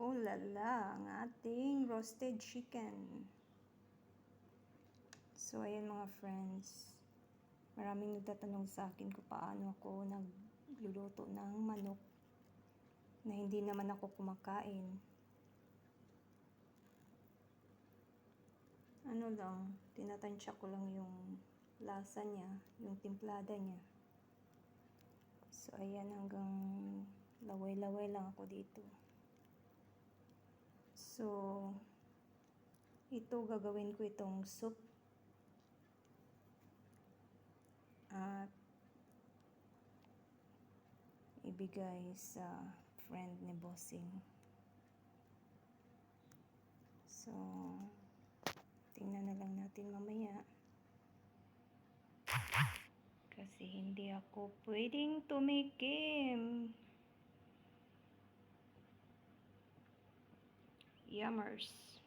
Oh lala, ang ating roasted chicken. So, ayan mga friends. Maraming nagtatanong sa akin kung paano ako nagluluto ng manok na hindi naman ako kumakain. Ano lang, tinatansya ko lang yung lasa niya, yung timplada niya. So, ayan hanggang laway-laway lang ako dito. So, ito gagawin ko itong soup. At ibigay sa friend ni Bossing. So, tingnan na lang natin mamaya. Kasi hindi ako pwedeng tumikim. Yummers.